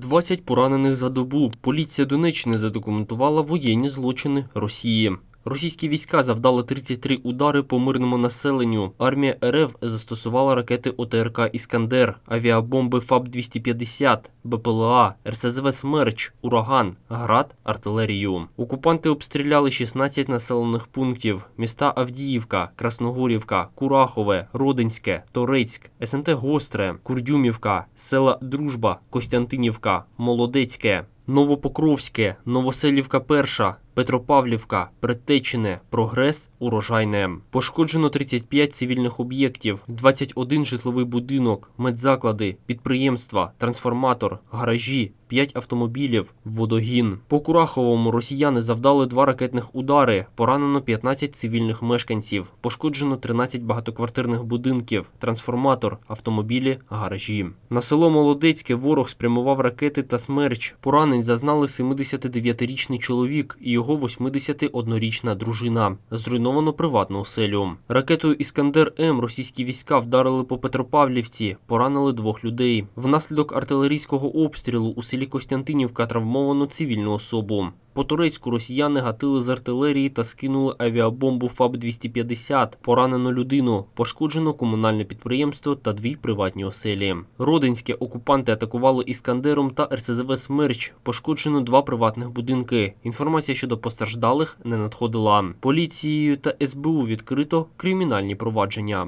20 поранених за добу. Поліція Донеччини задокументувала воєнні злочини Росії. Російські війська завдали 33 удари по мирному населенню. Армія РФ застосувала ракети ОТРК Іскандер, авіабомби ФАБ-250, БПЛА, РСЗВ «Смерч», Ураган, ГРАД, артилерію. Окупанти обстріляли 16 населених пунктів: міста Авдіївка, Красногорівка, Курахове, Родинське, Торецьк, СМТ Гостре, Курдюмівка, села Дружба, Костянтинівка, Молодецьке. Новопокровське, Новоселівка Перша, Петропавлівка, Предтечине, Прогрес, Урожайне. Пошкоджено 35 цивільних об'єктів, 21 житловий будинок, медзаклади, підприємства, трансформатор, гаражі, 5 автомобілів, водогін. По Кураховому росіяни завдали два ракетних удари, поранено 15 цивільних мешканців, пошкоджено 13 багатоквартирних будинків, трансформатор, автомобілі, гаражі. На село Молодецьке ворог спрямував ракети та смерч. Поранень зазнали 79-річний чоловік і його 81-річна дружина. Зруйновано приватну оселю. Ракетою Іскандер М російські війська вдарили по Петропавлівці, поранили двох людей. Внаслідок артилерійського обстрілу у селі Костянтинівка травмовано цивільну особу. По турецьку росіяни гатили з артилерії та скинули авіабомбу ФАБ-250. Поранено людину, пошкоджено комунальне підприємство та дві приватні оселі. Родинське окупанти атакували іскандером та РСЗВ «Смерч». Пошкоджено два приватних будинки. Інформація щодо постраждалих не надходила. Поліцією та СБУ відкрито кримінальні провадження.